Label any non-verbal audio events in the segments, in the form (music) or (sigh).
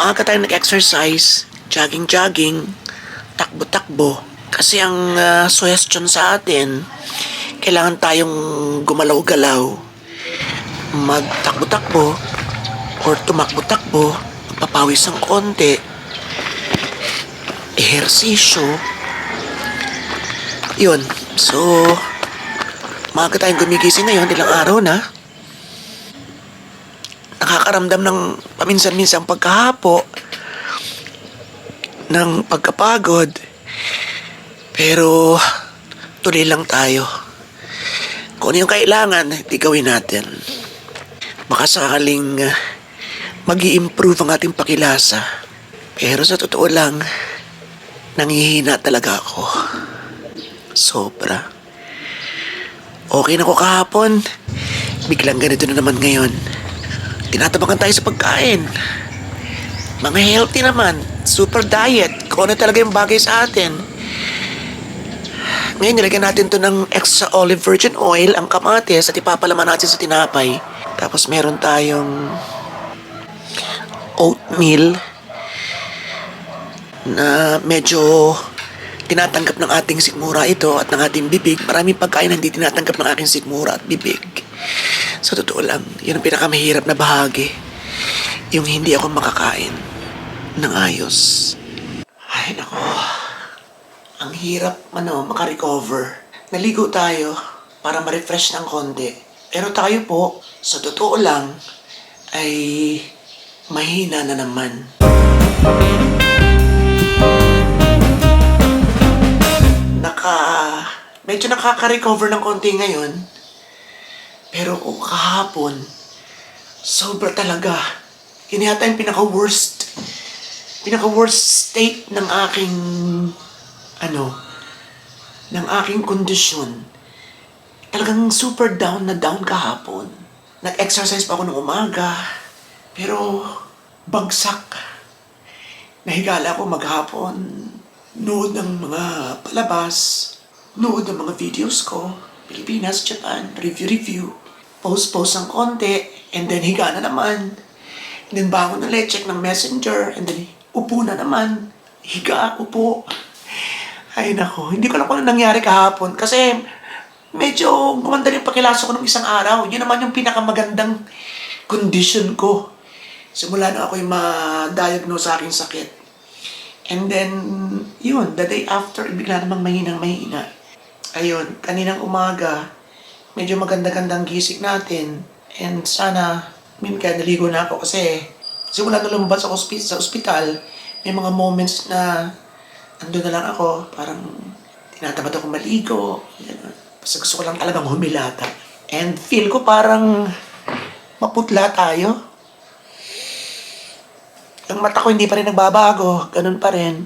maaga tayo nag-exercise, jogging-jogging, takbo-takbo. Kasi ang ah, suggestion sa atin, kailangan tayong gumalaw-galaw, magtakbo-takbo, or tumakbo-takbo, magpapawis ng konti, ehersisyo. Yun. So, maaga tayong gumigising ngayon, ilang araw na. Nakakaramdam ng paminsan-minsan pagkahapo, ng pagkapagod. Pero, tuloy lang tayo. Kung ano yung kailangan, di gawin natin. Baka sakaling uh, mag improve ang ating pakilasa. Pero sa totoo lang, nangihina talaga ako. Sobra. Okay na ko kahapon. Biglang ganito na naman ngayon. Tinatabangan tayo sa pagkain. Mga healthy naman. Super diet. Kung ano talaga yung bagay sa atin. Ngayon, nilagyan natin to ng extra olive virgin oil, ang kamatis, at ipapalaman natin sa tinapay. Tapos meron tayong oatmeal na medyo tinatanggap ng ating sikmura ito at ng ating bibig. Maraming pagkain hindi tinatanggap ng aking sikmura at bibig. Sa totoo lang, yun ang pinakamahirap na bahagi. Yung hindi ako makakain ng ayos. Ay, nako. Ang hirap, ano, makarecover. Naligo tayo para ma-refresh ng konti. Pero tayo po, sa totoo lang, ay mahina na naman. Naka... Medyo nakaka-recover ng konti ngayon. Pero kung kahapon, sobra talaga. Yun yata yung pinaka-worst, pinaka-worst state ng aking, ano, ng aking kondisyon. Talagang super down na down kahapon. Nag-exercise pa ako ng umaga, pero bagsak. Nahigala ako maghapon, nood ng mga palabas, nood ng mga videos ko, Pilipinas, Japan, review-review, post-post ng konti, and then higa na naman. And then bangon ulit, check ng messenger, and then upo na naman. Higa, upo. Ay nako, hindi ko alam kung ano nangyari kahapon. Kasi medyo gumanda rin pakilaso ko ng isang araw. Yun naman yung pinakamagandang condition ko. Simula na ako yung ma-diagnose sa aking sakit. And then, yun, the day after, bigla namang mahinang mahina. Ayun, kaninang umaga, medyo maganda-gandang gising natin. And sana, min kaya naligo na ako kasi simula na lumabas ako sa ospital, may mga moments na ando na lang ako, parang tinatamad ako maligo. Basta gusto ko lang talagang humilata. And feel ko parang maputla tayo. Ang mata ko hindi pa rin nagbabago. Ganun pa rin.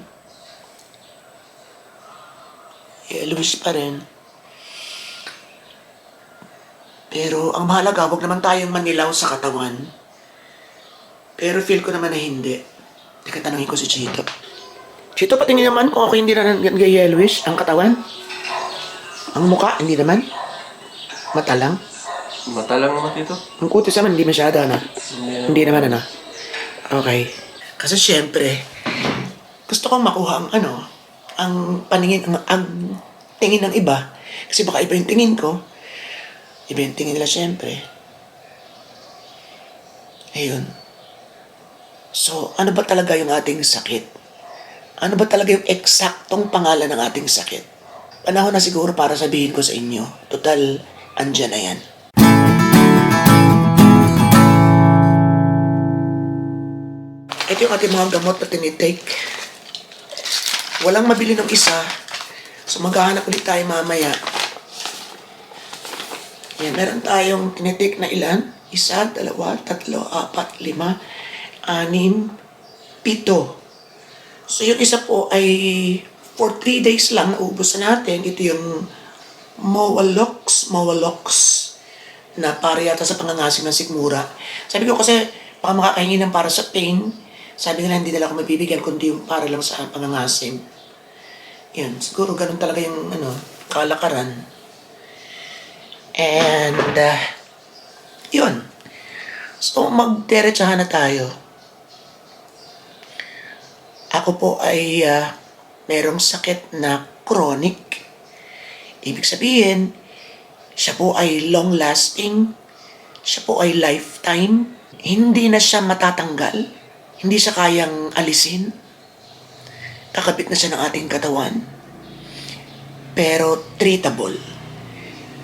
Yellowish pa rin. Pero ang mahalaga, huwag naman tayong manilaw sa katawan. Pero feel ko naman na hindi. Teka, tanongin ko si Chito. Chito, patingin naman kung ako hindi na nag-yellowish ang katawan. Ang muka, hindi naman. Mata lang. Mata lang naman dito. Ang kutis naman, hindi masyado, ano? Hindi. Hindi naman, ano? Okay. Kasi syempre, gusto kong makuha ang, ano, ang paningin, ang, ang tingin ng iba. Kasi baka iba yung tingin ko. Iba yung tingin nila syempre. Ayun. So, ano ba talaga yung ating sakit? Ano ba talaga yung eksaktong pangalan ng ating sakit? Panahon na siguro para sabihin ko sa inyo. Total, andyan na yan. Ito yung ating mga gamot na tinitake. Walang mabili ng isa. So maghahanap ulit tayo mamaya. Yan, meron tayong tinitake na ilan? Isa, dalawa, tatlo, apat, lima, anim, pito. So yung isa po ay for 3 days lang naubos na natin. Ito yung Mowalox, Mowalox na para yata sa pangangasim ng sikmura. Sabi ko kasi baka makakahingi ng para sa pain. Sabi nila hindi nila ako mabibigyan kundi yung para lang sa pangangasim. Yan, siguro ganun talaga yung ano, kalakaran. And, uh, yun. So, magderechahan na tayo. Ako po ay ah, merong sakit na chronic. Ibig sabihin, siya po ay long-lasting, siya po ay lifetime, hindi na siya matatanggal, hindi siya kayang alisin. Kakabit na siya ng ating katawan. Pero treatable.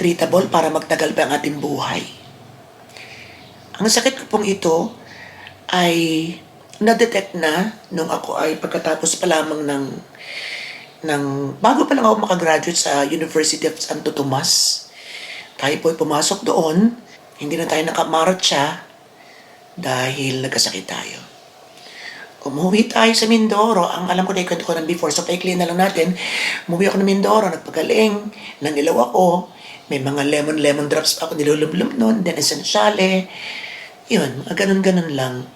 Treatable para magtagal pa ang ating buhay. Ang sakit ko pong ito ay na-detect na nung ako ay pagkatapos pa lamang ng ng bago pa lang ako makagraduate sa University of Santo Tomas. Tayo po ay pumasok doon, hindi na tayo nakamarcha dahil nagkasakit tayo. Umuwi tayo sa Mindoro. Ang alam ko na ikwento ko ng before, so paikli na lang natin. Umuwi ako ng Mindoro, nagpagaling, nanilaw ako. May mga lemon-lemon drops pa ako nilulumlum noon, then essentiale. Yun, mga ganun-ganun lang.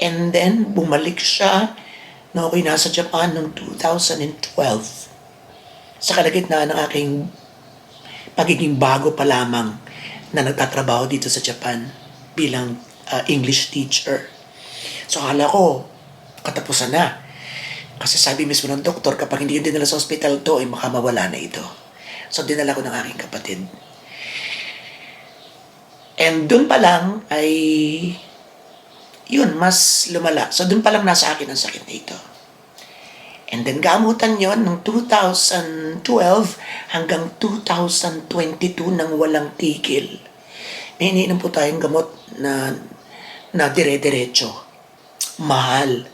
And then, bumalik siya na ako'y nasa Japan noong 2012. Sa kalagitnaan ng aking pagiging bago pa lamang na nagtatrabaho dito sa Japan bilang uh, English teacher. So akala ko, katapusan na. Kasi sabi mismo ng doktor, kapag hindi yun dinala sa hospital to, ay makamawala na ito. So dinala ko ng aking kapatid. And dun pa lang ay, yun, mas lumala. So dun pa lang nasa akin ang sakit na ito. And then gamutan yon ng 2012 hanggang 2022 nang walang tigil. May iniinom po tayong gamot na, na dire-diretso. Mahal.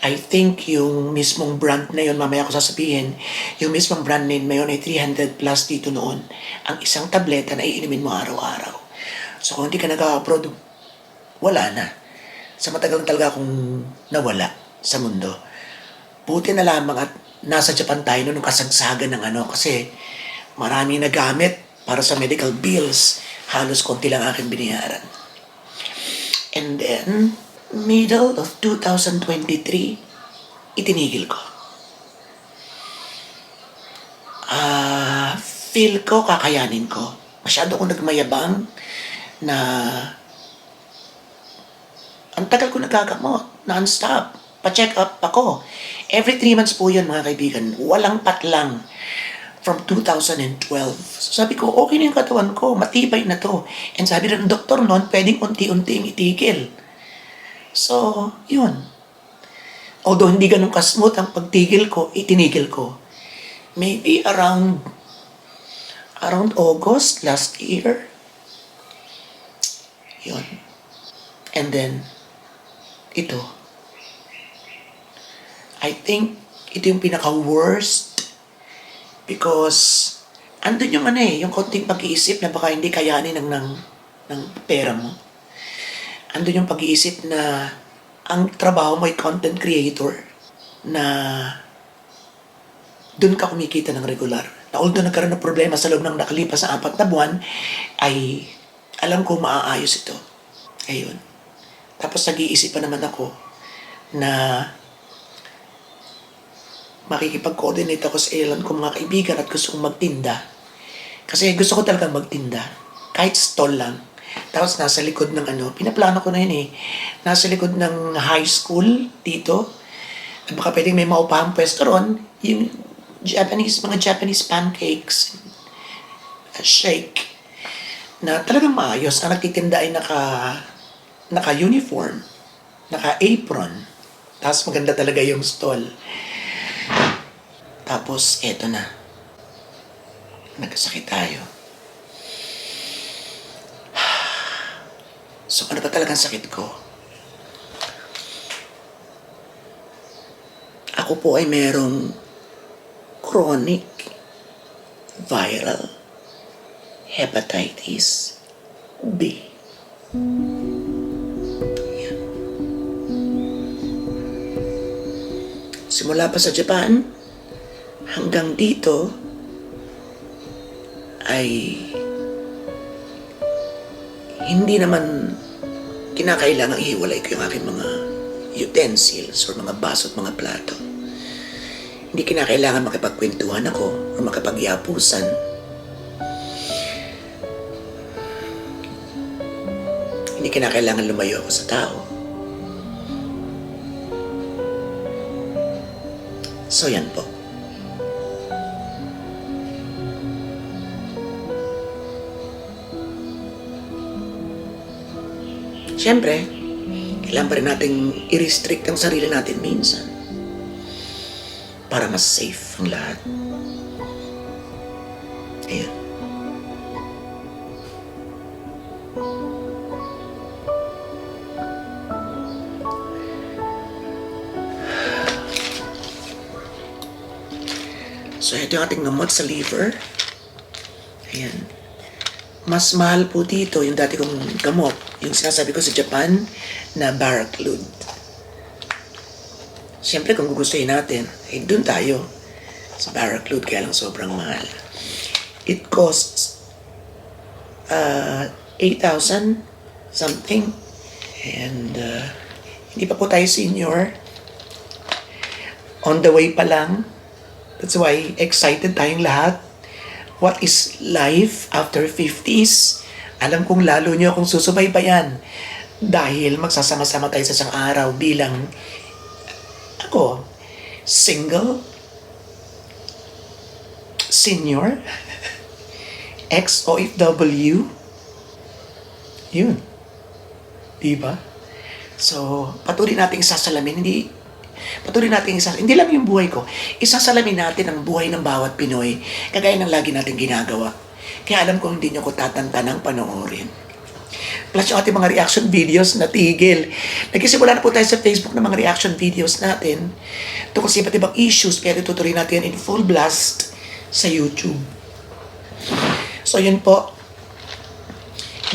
I think yung mismong brand na yun, mamaya ko sasabihin, yung mismong brand name na yun ay 300 plus dito noon. Ang isang tableta na iinumin mo araw-araw. So kung hindi ka nag-upload, wala na. Sa matagal talaga akong nawala sa mundo. Buti na lamang at nasa Japan tayo noong kasagsagan ng ano kasi marami nagamit para sa medical bills. Halos konti lang aking biniyaran. And then, middle of 2023, itinigil ko. Ah, feel ko kakayanin ko. Masyado akong nagmayabang na ang tagal ko nagagamot, non-stop. Pa-check up ako. Every three months po yun, mga kaibigan. Walang patlang from 2012. So sabi ko, okay na yung katawan ko, matibay na to. And sabi ng doktor noon, pwedeng unti-unting itigil. So, yun. Although hindi ganun kasmooth ang pagtigil ko, itinigil ko. Maybe around around August last year. Yun. And then, ito. I think ito yung pinaka-worst because andun yung ano eh, yung konting pag-iisip na baka hindi kayanin ng, ng, ng pera mo. Andun yung pag-iisip na ang trabaho mo ay content creator na doon ka kumikita ng regular. Na although nagkaroon ng problema sa loob ng nakalipas na apat na buwan, ay alam ko maaayos ito. Ayun. Tapos nag-iisip pa naman ako na makikipag-coordinate ako sa ilan kong mga kaibigan at gusto kong magtinda. Kasi gusto ko talaga magtinda. Kahit stall lang. Tapos nasa likod ng ano, pinaplano ko na yun eh. Nasa likod ng high school dito. At baka pwedeng may maupahang pwesto ron. Yung Japanese, mga Japanese pancakes. uh, Shake. Na talagang maayos. Ang nagtitinda ay naka, naka-uniform. Naka-apron. Tapos maganda talaga yung stall. Tapos, eto na. Nagkasakit tayo. So, ano ba talagang sakit ko? Ako po ay merong chronic viral hepatitis B. Yan. Simula pa sa Japan, hanggang dito ay hindi naman kinakailangang ihiwalay ko yung aking mga utensils or mga baso at mga plato. Hindi kinakailangan makipagkwentuhan ako or makipagyapusan. Hindi kinakailangan lumayo ako sa tao. So yan po. Siyempre, kailangan pa rin natin i-restrict ang sarili natin minsan. Para mas safe ang lahat. Ayan. So, ito yung ating gamot sa liver. Ayan. Mas mahal po dito yung dati kong gamot. Yung sinasabi ko sa Japan na Baraclude. Siyempre, kung gugustuhin natin, eh, dun tayo. Sa Baraclude, kaya lang sobrang mahal. It costs uh, 8,000 something. And uh, hindi pa po tayo senior. On the way pa lang. That's why excited tayong lahat. What is life after 50s? Alam kong lalo nyo akong susubaybayan. Dahil magsasama-sama tayo sa isang araw bilang ako, single, senior, (laughs) ex-OFW, yun. Diba? So, patuloy nating isasalamin. Hindi, patuloy nating isasalamin. Hindi lang yung buhay ko. Isasalamin natin ang buhay ng bawat Pinoy. Kagaya ng lagi natin ginagawa. Kaya alam ko hindi nyo ko tatantanang panoorin. Plus yung ating mga reaction videos na tigil. Nagsisimula na po tayo sa Facebook ng mga reaction videos natin tungkol sa iba't ibang issues pero tutuloy natin in full blast sa YouTube. So yun po.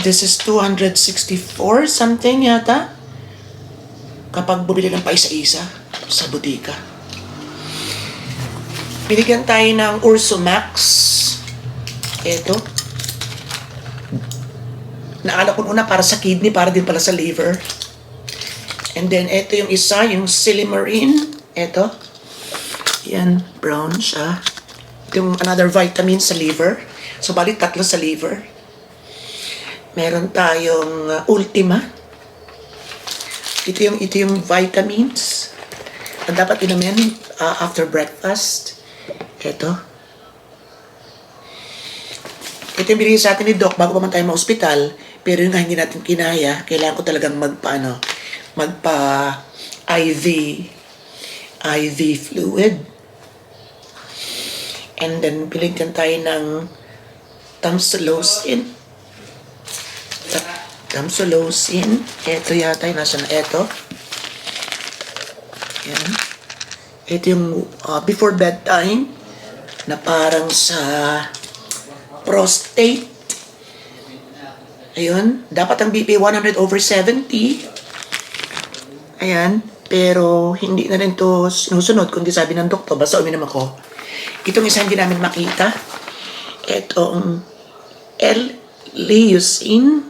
This is 264 something yata. Kapag bumili ng pa isa-isa sa butika. Binigyan tayo ng Urso Max. Ito. Naala ko una para sa kidney, para din pala sa liver. And then, ito yung isa, yung Silimarine. Ito. Yan, brown siya. Ito yung another vitamin sa liver. So, balik tatlo sa liver. Meron tayong uh, Ultima. Ito yung, ito yung vitamins. Na dapat inumin uh, after breakfast. Ito. Ito yung binigay sa atin ni Doc bago pa man tayo ma-hospital. Pero yun nga hindi natin kinaya. Kailangan ko talagang magpa, ano, magpa IV, IV fluid. And then, piligyan tayo ng tamsulosin. Ta- Tamsulosin. Ito yata yung nasa na ito. Yan. Ito yung uh, before bedtime na parang sa prostate. Ayun. Dapat ang BP 100 over 70. Ayan. Pero hindi na rin to sinusunod kundi sabi ng doktor. Basta uminom ako. Itong isa hindi namin makita. Itong L-leucine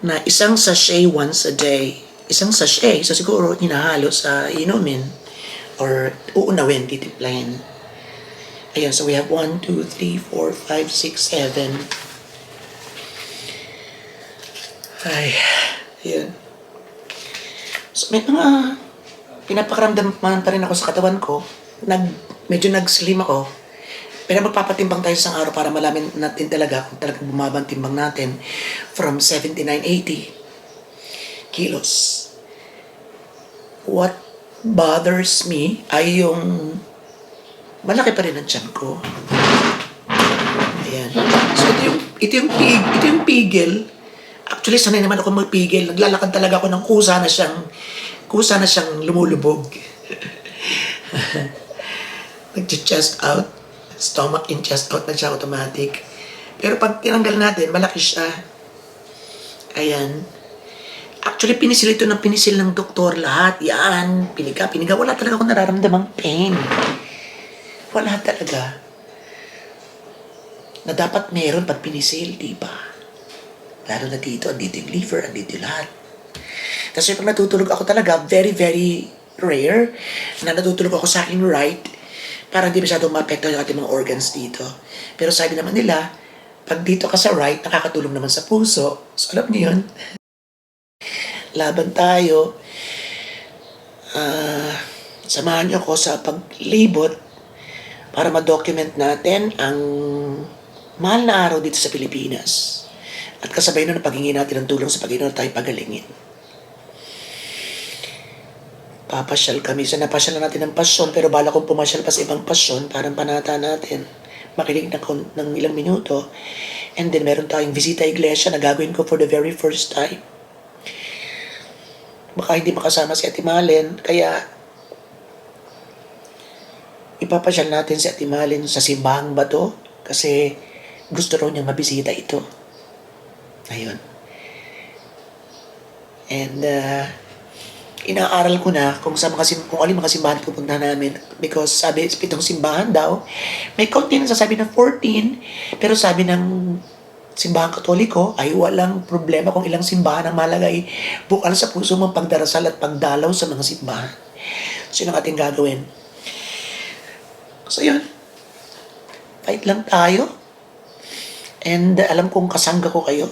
na isang sachet once a day. Isang sachet. So siguro hinahalo sa inumin or uunawin, titimplahin. Ayan, so we have 1, 2, 3, 4, 5, 6, 7. Ay, ayan. So may mga pinapakaramdam pa rin ako sa katawan ko. Nag, medyo nag-slim ako. Pero magpapatimbang tayo sa araw para malamin natin talaga kung talagang bumaba ang timbang natin from 7980 kilos. What bothers me ay yung malaki pa rin ang tiyan ko. Ayan. So ito yung, ito yung, pig, ito yung pigil. Actually, sanay naman ako magpigil. Naglalakad talaga ako ng kusa na siyang, kusa na siyang lumulubog. (laughs) Nag-chest out. Stomach in, chest out na siya automatic. Pero pag tinanggal natin, malaki siya. Ayan. Actually, pinisil ito ng pinisil ng doktor lahat. Yan, piniga, piniga. Wala talaga akong nararamdamang pain. Wala talaga. Na dapat meron pag pinisil, di ba? Lalo na dito, andito yung liver, andito yung lahat. Kasi pag natutulog ako talaga, very, very rare na natutulog ako sa aking right para hindi masyadong maapekto yung ating mga organs dito. Pero sabi naman nila, pag dito ka sa right, nakakatulong naman sa puso. So alam niyo yun? Laban tayo. Ah, samahan niyo ako sa paglibot para ma-document natin ang mahal na araw dito sa Pilipinas. At kasabay nun paghingi natin ng tulong sa Panginoon tayo pagalingin. Papasyal kami. So napasyal na natin ng pasyon pero bala kong pumasyal pa sa ibang pasyon parang panata natin. Makinig ng, kon- ng ilang minuto. And then meron tayong visita iglesia na gagawin ko for the very first time. Baka hindi makasama si Ate Malen. Kaya ipapasyal natin si Ate Malen sa simbahang bato kasi gusto raw niyang mabisita ito. Ayun. And uh, inaaral ko na kung sa mga sim- kung alin mga simbahan pupunta namin because sabi pitong simbahan daw may kaunti na sasabi na 14 pero sabi ng simbahan katoliko ay walang problema kung ilang simbahan ang malagay bukal sa puso mong pagdarasal at pagdalaw sa mga simbahan. So yun ang ating gagawin. So yun. Fight lang tayo. And uh, alam kong kasangga ko kayo.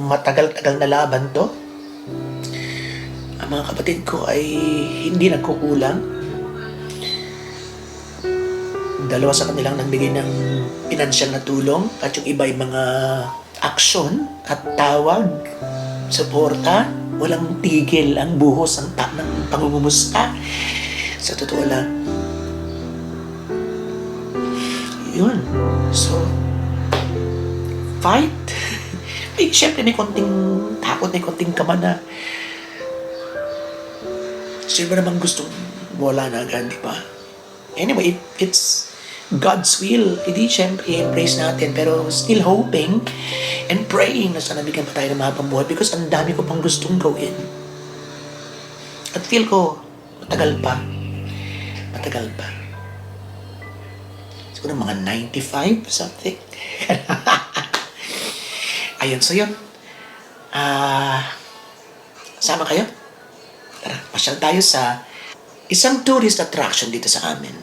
Matagal-tagal na laban to. Ang mga kapatid ko ay hindi nagkukulang. Dalawa sa kanilang nagbigay ng pinansyal na tulong at yung iba ay mga aksyon at tawag, suporta, walang tigil ang buhos ng, ta- ng pangungumusta. Sa totoo lang. Yun. So, fight. (laughs) May, syempre may konting takot, may konting kama na sino ba naman gustong wala na agad, di ba? Anyway, it, it's God's will. Hindi, syempre, embrace natin. Pero still hoping and praying na sana bigyan pa tayo ng mahabang buhay because ang dami ko pang gustong gawin. At feel ko, matagal pa. Matagal pa. Siguro mga 95, something. (laughs) Ayun, so yun. Ah, sama kayo? Tara, pasyal tayo sa isang tourist attraction dito sa amin.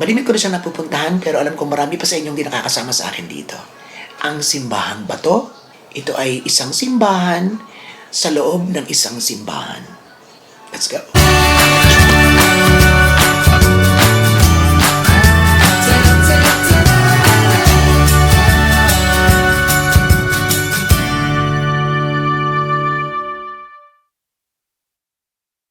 Malimit ko na siya napupuntahan pero alam ko marami pa sa inyong hindi nakakasama sa akin dito. Ang Simbahang Bato. Ito ay isang simbahan sa loob ng isang simbahan. Let's go.